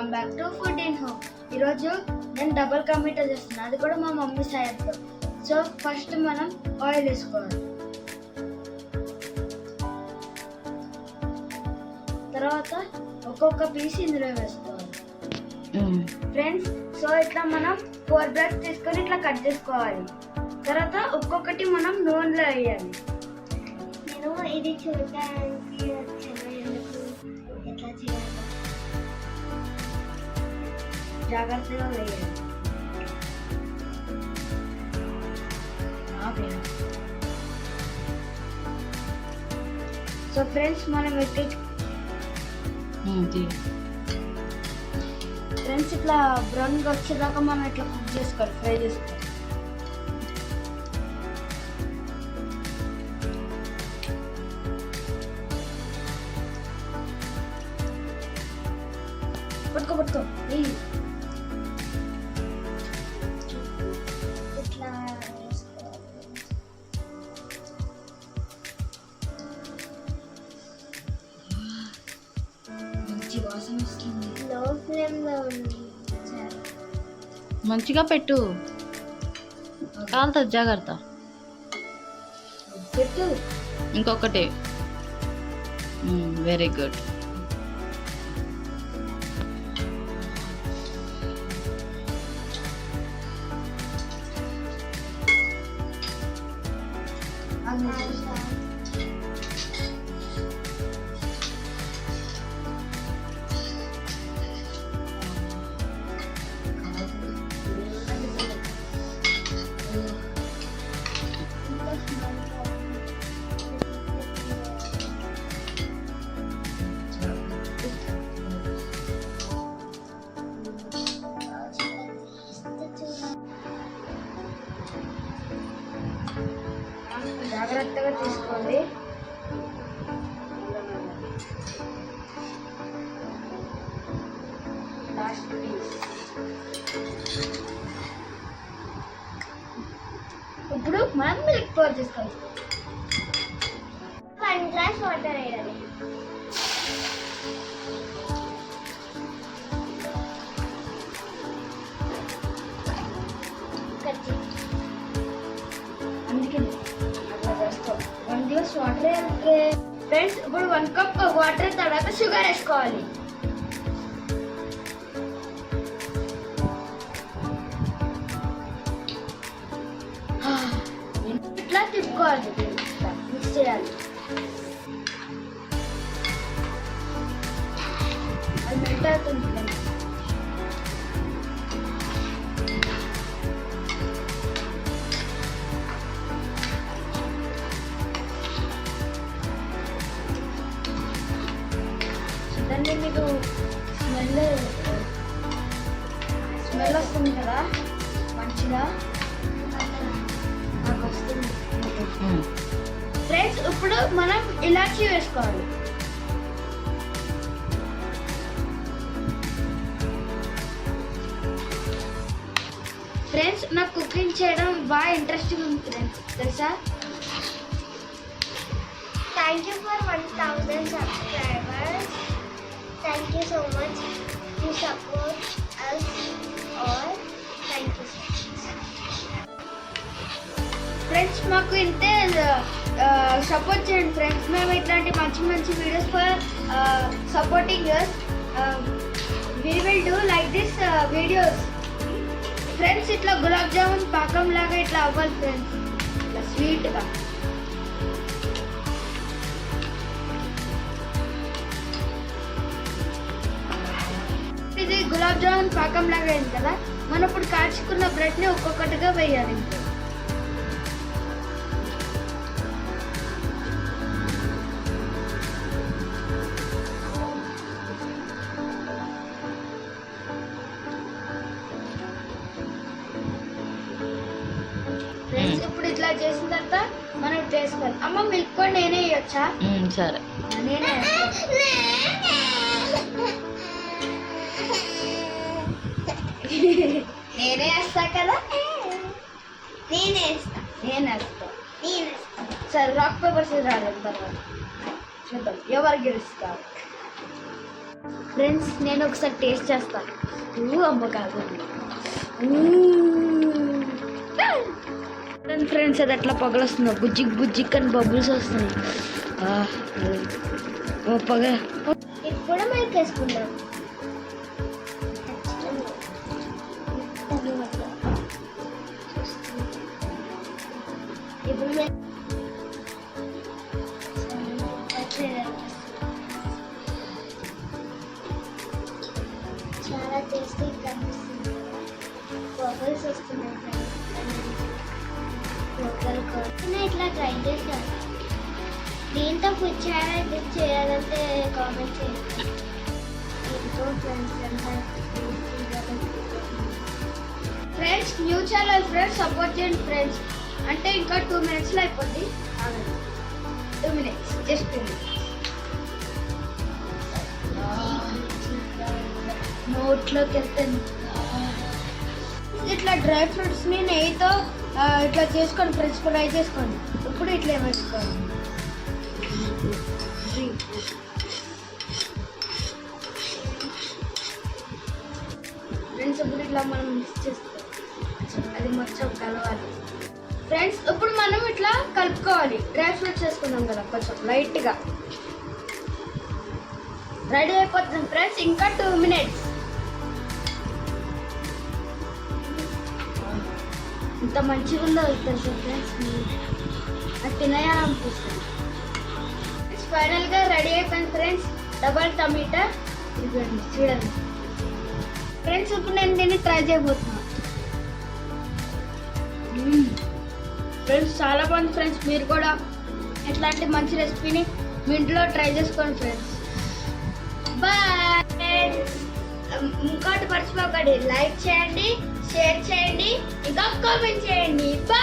Welcome back to food in home ఈరోజు నేను double కమిటా చేస్తున్నాను అది కూడా మా మమ్మీ సాయంతో సో ఫస్ట్ మనం ఆయిల్ వేసుకోవాలి. తర్వాత ఒక్కొక్క పీస్ ఇందులో వేసుకోవాలి. ఫ్రెండ్స్ సో ఇట్లా మనం ఫోర్ బ్రెడ్స్ తీసుకొని ఇట్లా కట్ చేసుకోవాలి. తర్వాత ఒక్కొక్కటి మనం నూనెలో వేయాలి. నేను ఇది చూడడానికి జాగ్రత్తగా వేయాలి సో ఫ్రెండ్స్ మనం ఎట్టి ఫ్రెండ్స్ ఇట్లా బ్రౌన్గా వచ్చేదాకా మనం ఇట్లా కుక్ చేసుకోవాలి ఫ్రై చేసుకోవాలి మంచిగా పెట్టు. కాలుతుంది జాగ్రత్త. పెట్టు. ఇంకొకటి. వెరీ గుడ్ జాగ్రత్తగా తీసుకోండి. లాస్ట్ ఇప్పుడు మనం మిల్క్ పౌడర్ తీసుకోండి వన్ గ్లాస్ వాటర్ వేయాలి. గ్లాస్ వాటర్ ఫ్రెండ్స్ ఇప్పుడు వన్ కప్ వాటర్ తర్వాత షుగర్ వేసుకోవాలి. ఇట్లా తిప్పుకోవాలి. అంటే మీకు స్మెల్. స్మెల్ వస్తుంది కదా? మంచిగా నాకు వస్తుంది. ఫ్రెండ్స్ ఇప్పుడు మనం ఇలాచీ వేసుకోవాలి. ఫ్రెండ్స్ నాకు కుకింగ్ చేయడం బాగా ఇంట్రెస్టింగ్ ఉంది ఫ్రెండ్స్. తెలుసా? Thank you for 1000 subscribers. Thank you so much. To support us all. Thank you so much. Friends మాకు ఇంతే సపోర్ట్ చేయండి. ఫ్రెండ్స్ మేము ఇట్లాంటి మంచి మంచి videos for supporting we will do like this videos friends ఇట్లా గులాబ్ జామున్ పాకం లాగా ఇట్లా అవ్వాలి ఫ్రెండ్స్ ఇట్లా స్వీట్గా గులాబ్ జామున్ పాకం లాగా అయింది కదా? మనం ఇప్పుడు కాల్చుకున్న బ్రెడ్ని ఒక్కొక్కటిగా వేయాలి. ఇప్పుడు ఇట్లా చేసిన తర్వాత మనం చేసుకోవాలి అమ్మ మిల్క్ కూడా నేనే ఇవ్వచ్చా సరే. నేనే. నేనే వేస్తా కదా? నేనే వేస్తా. నేను వేస్తా. నేను సరే రాక్ పేపర్ సీజర్ తర్వాత చూద్దాం. ఎవరు గెలుస్తారు? ఫ్రెండ్స్ నేను ఒకసారి టేస్ట్ చేస్తాను ఊ అమ్మ కాదు. ఫ్రెండ్స్ అది అట్లా పగలొస్తుందో? బుజ్జిక్ బుజ్జిక్ అని బబుల్స్ వస్తున్నాయి. పగ. ఇది కూడా మనకి వేసుకుందాం. ఇప్పుడు చాలా టేస్టీ కనిపిస్తుంది బబుల్స్ వస్తున్నాయి ఒకరికొకరు ఇట్లా ట్రై చేశాను దీంతో ఫుడ్ చేయాలి చేయాలంటే కామెంట్ చేయండి ఇంకో friends friends new channel friends support చేయండి ఫ్రెండ్స్. అంటే ఇంకా టూ మినిట్స్లో అయిపోద్ది. Two minutes just two minutes. నోట్లోకి వెళ్తాను ఇట్లా డ్రై ఫ్రూట్స్ని నెయ్యితో ఇట్లా చేసుకోండి ఫ్రెండ్స్ ఫ్రై చేసుకోండి. ఇప్పుడు ఇట్లా వేసుకోండి ఫ్రెండ్స్ ఇప్పుడు ఇట్లా మనం మిక్స్ చేసుకోవాలి అది మొత్తం కలవాలి. ఫ్రెండ్స్ ఇప్పుడు మనం ఇట్లా కలుపుకోవాలి. డ్రై ఫ్రూట్స్ చేసుకుందాం కదా కొంచెం లైట్గా రెడీ అయిపోతుంది. ఫ్రెండ్స్ ఇంకా టూ మినిట్స్ ఇంత మంచిగా ఉందో తెలుసు ఫ్రెండ్స్ అది తినేయాలనిపిస్తుంది ఫైనల్గా రెడీ అయిపోయింది ఫ్రెండ్స్ డబల్ టమాటా చూడండి. ఫ్రెండ్స్ ఇప్పుడు నేను దీన్ని ట్రై చేయబోతున్నాను ఫ్రెండ్స్ చాలా బాగుంది ఫ్రెండ్స్ మీరు కూడా ఇట్లాంటి మంచి రెసిపీని మీ ఇంట్లో ట్రై చేసుకోండి ఫ్రెండ్స్ బాయ్ um, ఇంకోటి మర్చిపోకండి. లైక్ చేయండి షేర్ చేయండి ఇంకా కామెంట్ చేయండి. బాయ్